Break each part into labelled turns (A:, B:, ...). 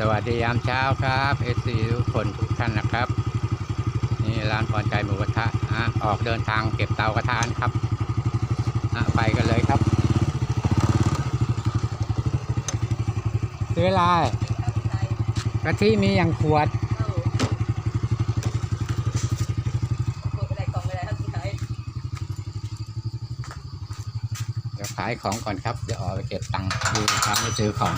A: สวัสดียามเช้าครับเอซีทุกคนทุกท่านนะครับ นี่ร้านพรใจหมูกระทะอะออกเดินทางเก็บเตากระทะนะครับอะไปกันเลยครับซื้ออะไรกะทิมีอย่างขวดเดี๋ยวขายของก่อนครับเดี๋ยวออกไปเก็บตังค์ดูทางไปซื้อของ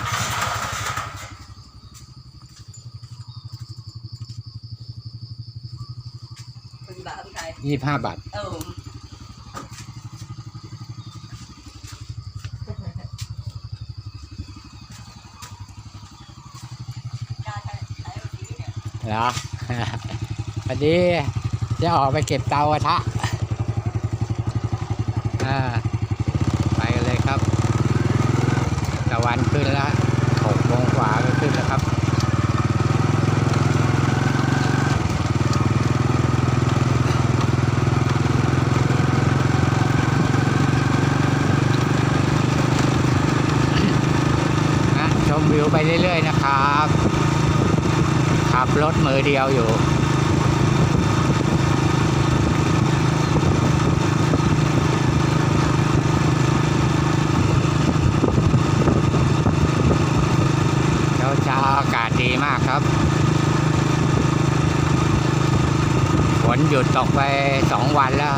A: ยี่ห้าบาทเหรอพอดีจะออกไปเก็บเตากระทะอ่าไปกันเลยครับ ตะวันขึ้นแล้วหกโมงกว่าก็ขึ้นแล้วครับ นะชม วิวไปเรื่อยๆนะครับ ขับรถมือเดียวอยู่เช้าๆอากาศดีมากครับฝนหยุดตกไปสองวันแล้ว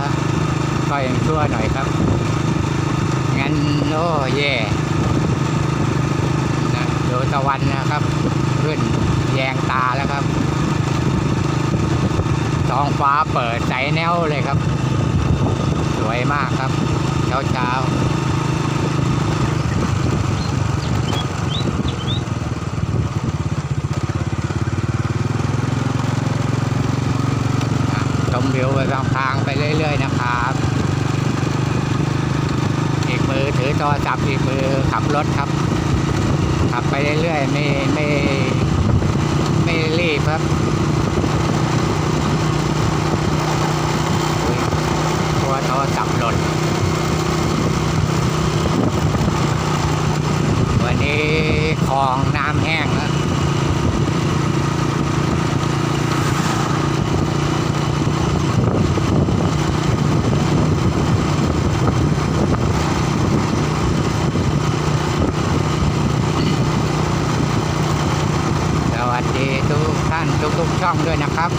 A: ก็ยังชั่วหน่อยครับ งั้นโอ้เย่นะดู ตะวันนะครับ ขึ้นแยงตาแล้วครับ ท้องฟ้าเปิดใสแนวเลยครับ สวยมากครับ เช้าเช้าๆอะชมวิวไปทางไปเรื่อย ๆ นะครับอีกมือถือโทรศัพท์อีกมือขับรถครับ ขับไปเรื่อยๆ ไม่ไม่ไม่รีบครับกลัวโทรศัพท์หล่นวันนี้คลองนแห้งแล้ว สวัสดีทุกท่านทุกๆ ช่องด้วยนะครับ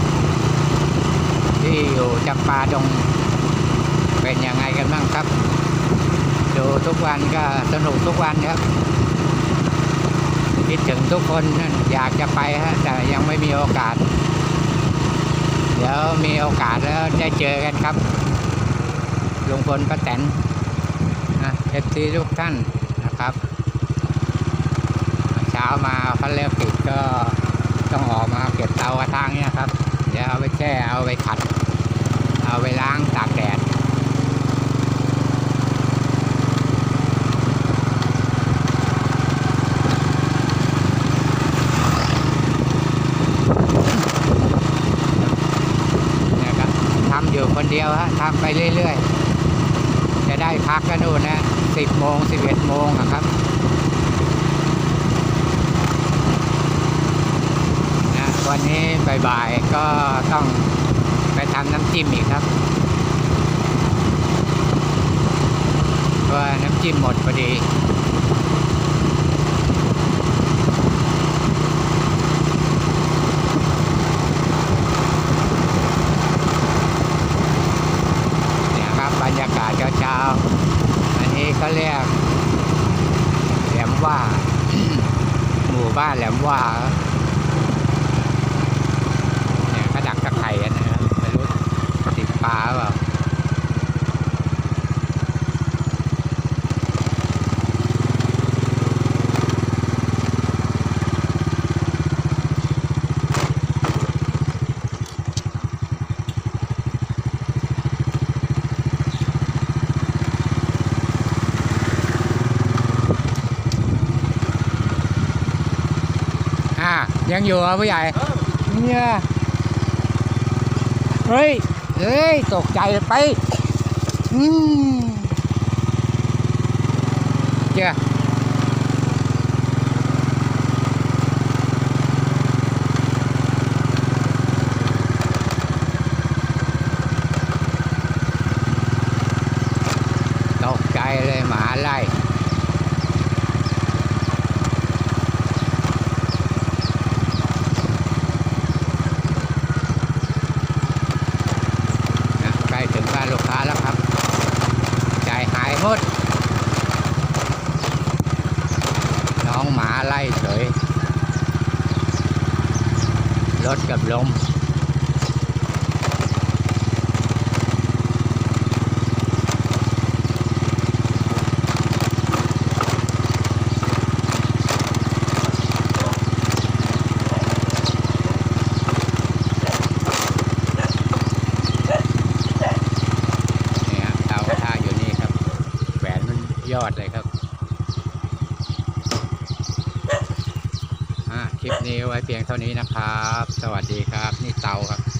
A: ที่อยู่จำปาดงเป็นยังไงกันบ้างครับ ดูทุกวันก็สนุกทุกวันครับคิดถึงทุกคนอยากจะไปฮะแต่ยังไม่มีโอกาส เดี๋ยวมีโอกาสแล้วได้เจอกันครับลุงพลป้าแตนนะเอฟซีทุกท่านนะครับ เช้ามาพันเลิกปิดก็ ต้องออกมาเก็บเตากระทางเนี่ยครับ เดี๋ยวเอาไปแช่เอาไปขัด เอาไปล้างตากแดดเนี่ยครับทำอยู่คนเดียวฮะทำไปเรื่อยๆ จะได้พักกันนู่นนะสิบโมงสิบเอ็ดโมงอะครับ นะ วันนี้บ่ายๆก็ต้องไปทำน้ำจิ้มอีกครับเพราะน้ำจิ้มหมดพอดีเนี่ยครับบรรยากาศเช้าๆ อันนี้เขาเรียกแหลมว่า หมู่บ้านแหลมว่าครับ เนี่ยเขาดักตะไคร่กันนะครับไม่รู้ ติดปลาหรือ เฮ้ย ตกใจไป อืมเจ้าตกใจเลยหมาไล่ ลูกค้าแล้วครับใจหายหมด น้องหมาไล่เฉย รถกับลม ยอดเลยครับคลิปนี้ไว้เพียงเท่านี้นะครับ สวัสดีครับ นี่เตาครับ